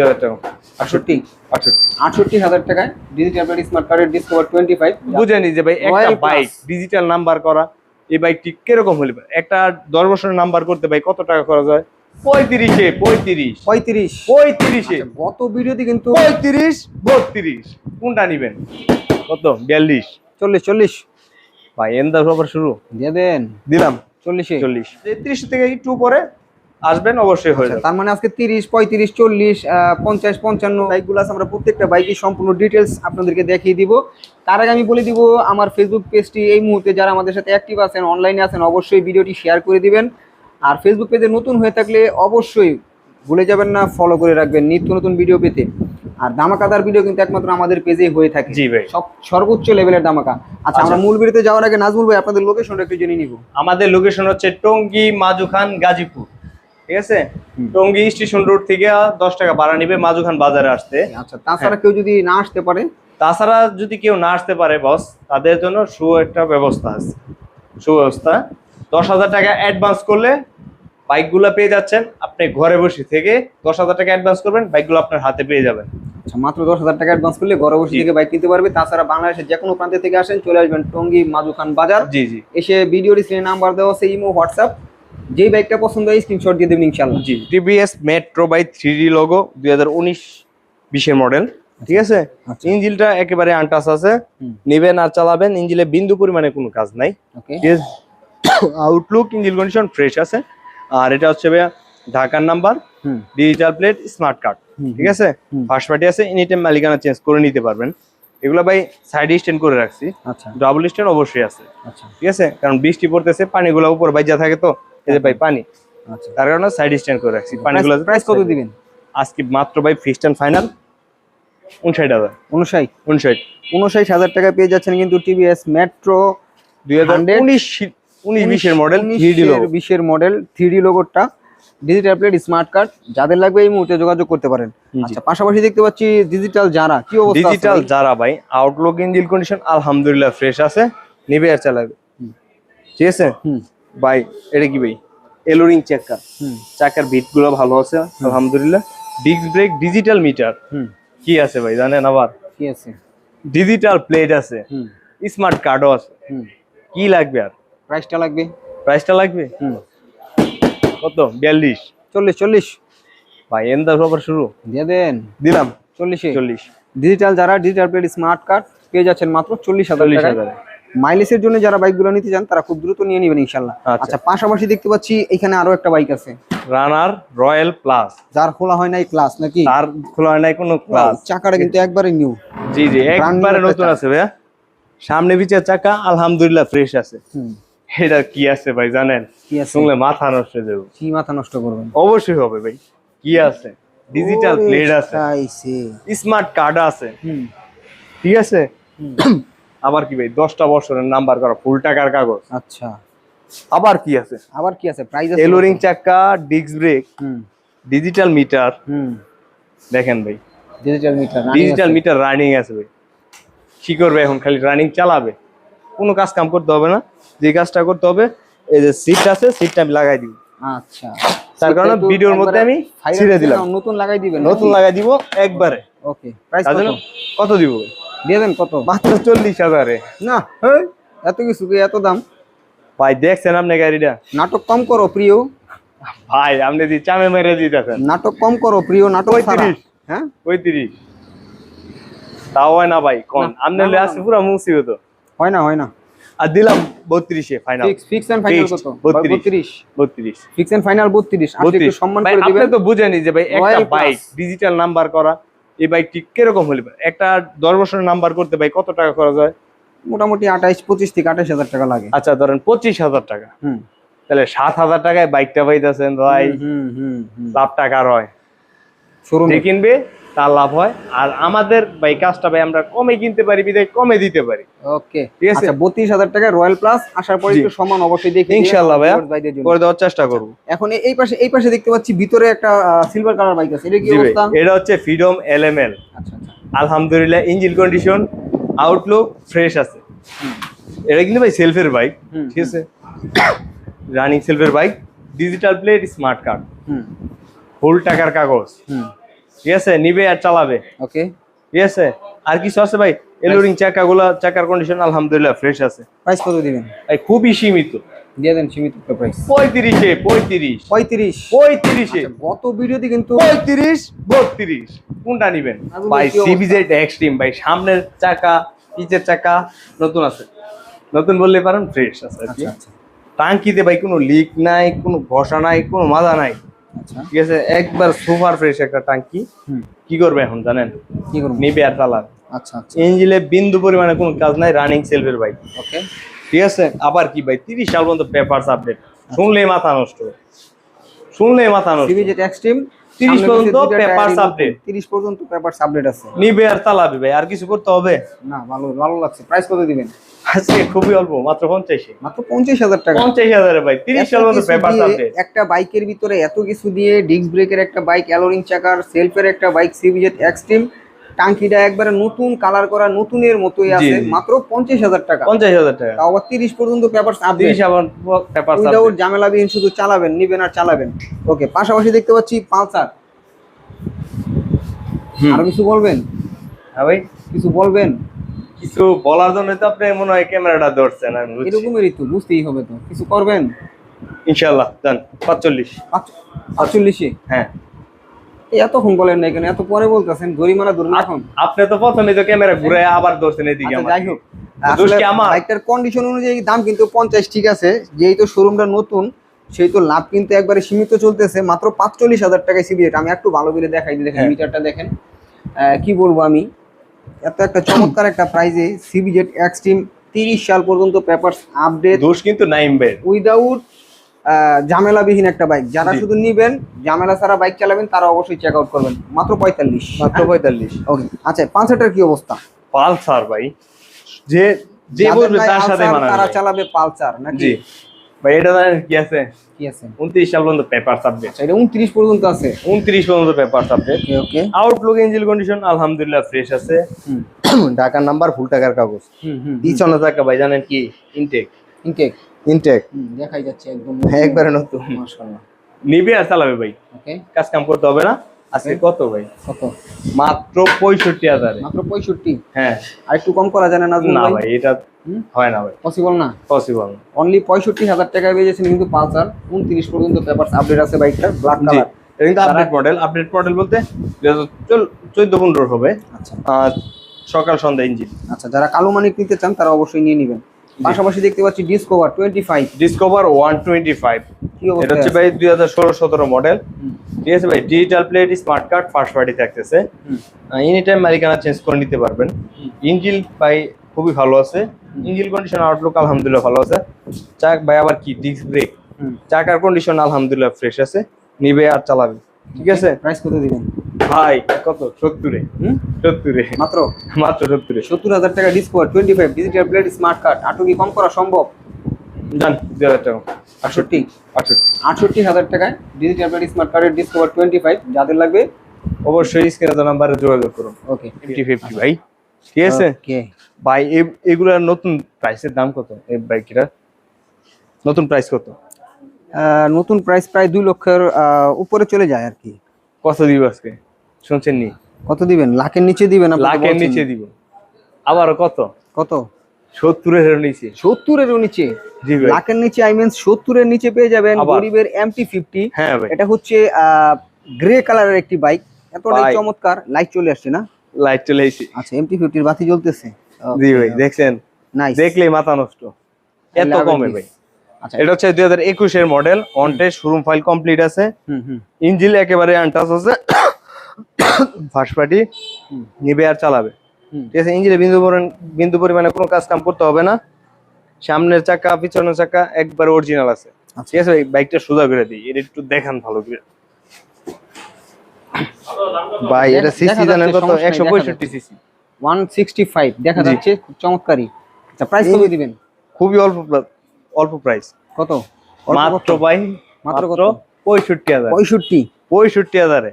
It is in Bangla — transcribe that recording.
দুই হাজার টাকা। আটষট্টি? আটষট্টি। আটষট্টি হাজার টাকায় ডিজিটাল প্লেট স্মার্ট কার্ডের ডিসকভার টোয়েন্টি ফাইভ বুঝেনি যে ভাই একটা বাইক ডিজিটাল নাম্বার করা এই বাইকটি কীরকম হলে একটা দশ বছরের নাম্বার করতে ভাই কত টাকা খরচ হয়? পঁয়ত্রিশে পঁয়ত্রিশ। পঁয়ত্রিশ। পঁয়ত্রিশে। আচ্ছা, গত ভিডিওতে কিন্তু পঁয়ত্রিশ বত্রিশ। কোনটা নিবেন? কত? বিয়াল্লিশ। চল্লিশ চল্লিশ। ভাই এন্দা সবার শুরু। দিয়ে দেন। দিলাম। চল্লিশে। চল্লিশ। তেত্রিশ থেকে একটু পরে আসবেন অবশ্যই হয়ে যাবে। তার মানে আজকে তিরিশ পঁয়ত্রিশ চল্লিশ আহ, পঞ্চাশ পঞ্চান্ন বাইকগুলো আছে আমরা প্রত্যেকটা বাইকের সম্পূর্ণ ডিটেলস আপনাদেরকে দেখিয়ে দিব। তার আগে আমি বলে দিব আমার ফেসবুক পেজটি এই মুহূর্তে যারা আমাদের সাথে অ্যাক্টিভ আছেন অনলাইনে আছেন অবশ্যই ভিডিওটি শেয়ার করে দিবেন। আর ফেসবুক পেজে নতুন হয়ে থাকলে অবশ্যই ভুলে যাবেন না ফলো করে রাখবেন নিত্য নতুন ভিডিও পেতে। আর দামাকাদার ভিডিও কিন্তু একমাত্র আমাদের পেজেই হয়ে থাকে। জি ভাই। সব সর্বোচ্চ লেভেলের দামাকা আচ্ছা আমরা মূল ভিডিওতে যাওয়ার আগে নাজমুল ভাই আপনাদের লোকেশনটা একটু জেনে নিব। আমাদের লোকেশন হচ্ছে টঙ্গী মাজুখান গাজীপুর। ঠিক আছে। টঙ্গী স্টেশন রোড থেকে দশ টাকা ভাড়া নিবে মাজুখান বাজারে আসতে। আচ্ছা তাছাড়া কেউ যদি না আসতে পারে? তাছাড়া যদি কেউ না আসতে পারে বস তাদের জন্য সু একটা ব্যবস্থা আছে। সুব্যবস্থা দশ হাজার টাকা অ্যাডভান্স করলে বাইকগুলো পেয়ে যাচ্ছেন। আপনি ঘরে বসে থেকে দশ হাজার টাকা অ্যাডভান্স করবেন বাইকগুলো আপনার হাতে পেয়ে যাবেন। আচ্ছা মাত্র দশ হাজার টাকা অ্যাডভান্স করলে ঘরে বসে থেকে বাইক কিনতে পারবে। তাছাড়া বাংলাদেশের যে কোনো প্রান্তে থেকে আসেন চলে আসবেন টঙ্গী মাজুখান বাজার। জি জি। এসে ভিডিও স্ক্রিনে নাম্বার দেওয়া আছে ইমো হোয়াটসঅ্যাপ যেই বাইকটা পছন্দ হয় স্ক্রিনশট দিয়ে দেবেন ইনশাল্লাহ জি TVS Metro by three logo দুই হাজার উনিশ বিশের মডেল ঠিক আছে? আচ্ছা। ইঞ্জিলটা একেবারে আনটাস আছে। নেবেন আর চালাবেন ইঞ্জিলে বিন্দু পরিমাণে কোনো কাজ নাই। Okay outlook engine condition fresh আছে। আর এটা হচ্ছে ভাইয়া ঢাকার number. Digital plate smart card ঠিক আছে? ফার্স্ট পার্টি আছে এনি টাইম মালিকানা চেঞ্জ করে নিতে পারবেন। এগুলো ভাই সাইড স্ট্যান্ড করে রাখছি। আচ্ছা। ডাবল স্ট্যান্ড অবশ্যই আছে। আচ্ছা। ঠিক আছে? কারণ বৃষ্টি পড়তেছে পানিগুলো উপর বাইজা থাকে তো। এই যে ভাই পানি আচ্ছা। তার কারণে সাইড স্ট্যান্ড করে রাখছি। পানিগুলো প্রাইস কত দিবেন? আজকে মাত্র ভাই ফিক্সড অ্যান্ড ফাইনাল উনষাট হাজার। উনষাট? উনষাট। উনষাট হাজার টাকা পেয়ে যাচ্ছেন কিন্তু টিভিএস মেট্রো দুই হাজার উনিশ উনিশ বিশের মডেল বিশের মডেল থ্রি লোগোটা ডিজিটাল প্লেট স্মার্ট কার্ড যাদের লাগবে এই মুহূর্তে যোগাযোগ করতে পারেন। আচ্ছা পাশাপাশি দেখতে পাচ্ছি ডিজিটাল যারা কি অবস্থা ডিজিটাল যারা ভাই আউটলুক ইঞ্জিন কন্ডিশন আলহামদুলিল্লাহ ফ্রেশ আছে নিবে আর চালাবে। ঠিক আছে? ভাই এটা কি ভাই? এলোরিং চাকা চাকার বিটগুলো ভালো আছে আলহামদুলিল্লাহ। ডিস্ক ব্রেক ডিজিটাল মিটার কি আছে ভাই জানেন আবার? কি আছে? ডিজিটাল প্লেট আছে। স্মার্ট কার্ডও আছে। কি লাগবে আর? প্রাইসটা লাগবে? প্রাইসটা লাগবে? হুম। কত? বিয়াল্লিশ। চল্লিশ চল্লিশ। ভাই এন্দা সবার শুরু। দিয়ে দেন। দিলাম। চল্লিশে। চল্লিশ। ডিজিটাল যারা ডিজিটাল প্লেট স্মার্ট কার্ড পেয়ে যাচ্ছেন মাত্র চল্লিশ হাজার চল্লিশ হাজারে। মাইলেজের জন্য যারা বাইকগুলো নিতে চান তারা খুব দ্রুত নিয়ে নেবেন ইনশাল্লাহ। আচ্ছা। আচ্ছা পাশাপাশি দেখতে পাচ্ছি এখানে আরও একটা বাইক আছে। রানার রয়্যাল প্লাস যার খোলা হয় নাই ক্লাস নাকি? তার খোলা হয় নাই কোনো ক্লাস চাকাটা কিন্তু একবারে নিউ জি জি একবারে নতুন আছে ভাইয়া। সামনে পিছের চাকা আলহামদুলিল্লাহ ফ্রেশ আছে। হুম। এটা কি আছে ভাই জানেন? কি আছে? শুনলে মাথা নষ্ট হয়ে যাবে। কি মাথা নষ্ট করবেন? অবশ্যই হবে ভাই। কি আছে? ডিজিটাল প্লেট আছে। স্মার্ট কার্ড আছে। হুম। ঠিক আছে। আবার কি ভাই দশটা বছরের নাম্বার করা ফুল টাকার কাগজ। আচ্ছা। আবার কি আছে? আবার কি আছে? প্রাইস আছে এলোরিং চাকা ডিস্ক ব্রেক হুম। ডিজিটাল মিটার হুম। দেখেন ভাই digital meter digital meter running আছে ভাই। কি করবে এখন? খালি রানিং চালাবে। কোনো কাজ কাম করতে হবে না। যে কাজটা করতে হবে এই যে সিট আছে সিটটা আমি লাগাই দিব। আচ্ছা। তার কারণে ভিডিওর মধ্যে আমি ছিঁড়ে দিলাম। নতুন লাগাই দিবেন নতুন লাগাই দিব একবারে। ওকে প্রাইস কত? দিব দেন কত? মাত্র চল্লিশ হাজারে। না এত কিছু এত দাম? ভাই দেখছেন আপনি গাড়িটা? নাটক কম করো প্রিয়। ভাই আপনি দি চামে মেরে দিতেছেন। নাটক কম করো প্রিয় নাটক। 35 হ্যাঁ? পঁয়ত্রিশ। তাও হয় না ভাই না, আপনি আছে পুরো হয় না হয় না। আর দিলাম বত্রিশে ফাইনাল ফিক্স এন্ড ফাইনাল কত? 32 32 বত্রিশ। ফিক্স এন্ড ফাইনাল 32 আপনি একটু সম্মান করে আপনি তো বুঝেনি যে ভাই একটা বাইক ডিজিটাল নাম্বার করা এই বাইকটি কীরকম হলে একটা দশ বছরের নাম্বার করতে ভাই কত টাকা খরচ হয়? মোটামুটি 28 25 থেকে 28 হাজার টাকা লাগে। আচ্ছা ধরেন পঁচিশ হাজার টাকা। হুম। তাহলে সাত হাজার টাকায় বাইকটা পাইতেছেন ভাই। হুম হুম হুম লাভ টাকা হয়। শোরুম। কিনবে? তার লাভ হয়। আর আমাদের ভাই কাজটা ভাই আমরা কমে কিনতে পারি বিদায় কমে দিতে পারি। ওকে। ঠিক আছে? আচ্ছা 32000 টাকা রয়্যাল প্লাস আসার পরে। একটু সম্মান অবশ্যই দেখে ইনশাআল্লাহ জন্য। করে দেওয়ার চেষ্টা করব। এখন এই- পাশে এই পাশে দেখতে পাচ্ছি ভিতরে একটা সিলভার কালার বাইক আছে। এটা কি অবস্থা? এটা হচ্ছে ফ্রিডম এলএমএল আচ্ছা আচ্ছা। আলহামদুলিল্লাহ ইঞ্জিন কন্ডিশন আউটলুক ফ্রেশ আছে। এটা কিন্তু ভাই সেলফের বাইক ঠিক আছে? রানিং সেলফের bike digital plate smart card হুম। ফুল টাকার কাগজ। হুম। ঠিক আছে? নিবে আর চালাবে। ওকে ঠিক আছে? আর কিছু আছে ভাই? এলোরিং চাকা গুলা চাকার কন্ডিশন আলহামদুলিল্লাহ ফ্রেশ আছে। প্রাইস কত দিবেন? ভাই খুবই সীমিত। দিয়ে দেন সীমিত প্রাইস পঁয়ত্রিশে পঁয়ত্রিশ। পঁয়ত্রিশ। পঁয়ত্রিশে। গত ভিডিওতে কিন্তু পঁয়ত্রিশ বত্রিশ। কোনটা নিবেন? ভাই? সিবিজেড এক্সট্রিম ভাই সামনের চাকা পিছের চাকা নতুন আছে। নতুন বললে পারেন ফ্রেশ আছে আচ্ছা আচ্ছা। টাঙ্কিতে ভাই কোনো লিক নাই কোনো ঘষা নাই কোনো মাজা নাই। ঠিক আছে একবার সুপার ফ্রেশ একটা টাঙ্কি। কি করবে এখন জানেন? কি করবে? নিবে আর চালান আচ্ছা আচ্ছা। ইঞ্জিলে বিন্দু পরিমাণে কোনো কাজ নাই রানিং সেলফের বাইক ওকে। ঠিক আছে? আবার কি ভাই? তিরিশ সাল পর্যন্ত পেপারস আপডেট শুনলেই মাথা নষ্ট। শুনলেই মাথা নষ্ট। এক্সট্রিম 30 পর্যন্ত পেপার update। 30 পর্যন্ত পেপার আপডেট আছে। নিবে আর চালাবে ভাই আর কিছু করতে হবে? না ভালো ভালো লাগছে। প্রাইস কত দিবেন? আজকে খুবই অল্প মাত্র পঞ্চাশে। মাত্র পঞ্চাশ হাজার টাকা। পঞ্চাশ এ ভাই তিরিশ এত সাল পেপার কিছু আপডেট একটা বাইকের ভিতরে এত কিছু দিয়ে ডিস্ক ব্রেকের একটা বাইক অ্যালোরিং চাকার সেলফের একটা বাইক সিবিজেট এক্সট্রিম টাঙ্কিটা একবারে নতুন কালার করা নতুনের মতোই আছে মাত্র পঞ্চাশ হাজার টাকা। পঞ্চাশ হাজার টাকা। আবার তিরিশ পর্যন্ত পেপার তিরিশ আবার পেপারস উইদাউট শুধু চালাবেন নিবেন আর চালাবেন। ওকে পাশাপাশি দেখতে পাচ্ছি পালসার। আরও কিছু বলবেন? হ্যাঁ ভাই। কিছু বলবেন? কিছু বলার জন্য তো আপনি মনে হয় ক্যামেরাটা ধরছেন আমি এরকমেরই তো বুঝতেই হবে তো। কিছু করবেন? ইনশাল্লাহ জান পাঁচচল্লিশ। আটচল্লিশে হ্যাঁ। এতক্ষণ বলেন না কেন এত পরে বলতেছেন জরিমানা ধরুন এখন। আপনি তো প্রথমে তো ক্যামেরা ঘুরে আবার ধরছেন এদিকে আচ্ছা, যাই হোক? বাইকটার কন্ডিশন অনুযায়ী দাম কিন্তু পঞ্চাশ ঠিক আছে। শোরুমটা নতুন সেই তো লাভ কিন্তু একবারে সীমিত চলতেছে। মাত্র পাঁচচল্লিশ হাজার টাকায় সিবিএট আমি একটু ভালো করে দেখাই দেখেন হ্যাঁ। মিটারটা দেখেন। কি বলব আমি? এত একটা চমৎকার একটা প্রাইজে সিবিজেট এক্সট্রিম তিরিশ সাল পর্যন্ত আপডেট দোষ কিন্তু নাইম উইদাউট ঝামেলাবিহীন একটা বাইক যারা শুধু নিবেন ঝামেলা ছাড়া বাইক চালাবেন তারা অবশ্যই চেক আউট করবেন। মাত্র পঁয়তাল্লিশ। মাত্র পঁয়তাল্লিশ। ওকে আচ্ছা পাঁচশোটার কি অবস্থা? পালসার ভাই যে যে বলবে তার সাথে তারা চালাবে পালসার নাকি? ভাই এটা কি আছে? কি আছে? উনত্রিশ সাল পর্যন্ত পেপার সাবজেক্ট আচ্ছা এটা উনত্রিশ পর্যন্ত আছে। উনত্রিশ পর্যন্ত paper subject okay outlook engine condition আলহামদুলিল্লাহ ফ্রেশ আছে। ঢাকার নাম্বার ফুল টাকার কাগজ। পিছনে টাকা ভাই জানেন কি? ইনটেক ইনটেক ইনটেক হুম দেখাই যাচ্ছে একদম একবারে নতুন। মাশাআল্লাহ নিবে আর চালাবে ভাই। ওকে। কাজ কাম করতে হবে না। আজকে কত ভাই? কত? মাত্র পঁয়ষট্টি হাজারে। মাত্র পঁয়ষট্টি? হ্যাঁ। আর একটু কম করা যায় না নাজমুল না ভাই? এটা হুম? হয় না ভাই। পসিবল না? পসিবল অনলি পঁয়ষট্টি হাজার টাকায় পেয়েছেন কিন্তু পালসার উনত্রিশ পর্যন্ত পেপার আপডেট আছে বাইকটার ব্ল্যাক কালার এটা কিন্তু আপডেট মডেল আপডেট মডেল বলতে চোদ্দ পনেরো হবে। আচ্ছা। আর সকাল সন্ধ্যা ইঞ্জিন। আচ্ছা যারা কালো মানিক নিতে চান তারা অবশ্যই নিয়ে নেবেন। পাশাপাশি দেখতে পাচ্ছি Discover twenty five Discover one twenty five কি এটা হচ্ছে ভাই দুই হাজার ষোলো সতেরো মডেল হুম, ঠিক আছে ভাই digital plate smart card first party থাকতেছে। এনি টাইম মালিকানা চেঞ্জ করে নিতে পারবেন। ইঞ্জিন ভাই খুবই ভালো আছে। ইঞ্জিন কন্ডিশন আউটলুক আলহামদুলিল্লাহ ভালো আছে। চাক ভাই আবার কি ডিস্ক ব্রেক। চাকার কন্ডিশন আলহামদুলিল্লাহ ফ্রেশ আছে। নিবে আর চালাবে। ঠিক আছে? প্রাইস কত দিবেন? ভাই। কত? সত্তরে। হুম? সত্তরে। মাত্র? মাত্র সত্তরে। সত্তর হাজার টাকা Discover twenty five digital plate smart card আটু কি কম করা সম্ভব? জান দুই হাজার টাকা। আটষট্টি? আটষট্টি। আটষট্টি হাজার টাকায় ডিজিটাল প্লেট স্মার্ট কার্ডের ডিসকভার টোয়েন্টি ফাইভ যাদের লাগবে? অবশ্যই স্ক্রিনে নাম্বারে যোগাযোগ করুন। ওকে। ফিফটি ফিফটি ভাই ঠিক আছে? ওকে। ভাই এগুলার নতুন প্রাইসের দাম কত? এই বাইকটার নতুন প্রাইস কত? নতুন প্রাইস প্রায় দুই লক্ষের উপরে চলে যায় আর কি। কত দিব আজকে? শুনছেন নি? কত দিবেন? লাখের নিচে দিবেন লাখের নিচে দিব। আবার কত? কত? সত্তরের নিচে। সত্তরের নিচে? লাখের নিচে আই মিন সত্তরের নিচে পেয়ে যাবেন গরিবের এমটি ফিফটি হ্যাঁ এটা হচ্ছে গ্রে কালারের একটি বাইক এতটাই চমৎকার। লাইট চলে আসছে না? লাইট চলে এসেছি আচ্ছা এমটি ফিফটির বাতি জ্বলতেছে। জি ভাই দেখছেন? নাইস দেখলেই মাথা নষ্ট। এত কমে ভাই। আচ্ছা। এটা হচ্ছে দুই হাজার একুশের model on test showroom file complete আছে। হুম হুম। ইঞ্জিল একেবারে আনটাচ আছে। ফার্স্ট পার্টি নিবে আর চালাবে। ঠিক আছে ইঞ্জিনে বিন্দু বিন্দু পরিমাণে কোনো কাজ কাম করতে হবে না। সামনের চাকা পিছনের চাকা একবার অরিজিনাল আছে। আচ্ছা। ঠিক আছে ভাই বাইকটা সোজা করে দিই এটা একটু দেখান ভালো করে। ভাই এটা সিসি জানেন কত? সমস্যা নেই, একশো দেখা পঁয়ষট্টি সিসি। ওয়ান সিক্সটি ফাইভ দেখা যাচ্ছে খুব চমৎকারই। আচ্ছা প্রাইস কত দিবেন? খুবই অল্প অল্প প্রাইস কত? মাত্র? ভাই মাত্র কত? পঁয়ষট্টি হাজার। পঁয়ষট্টি। পঁয়ষট্টি হাজারে।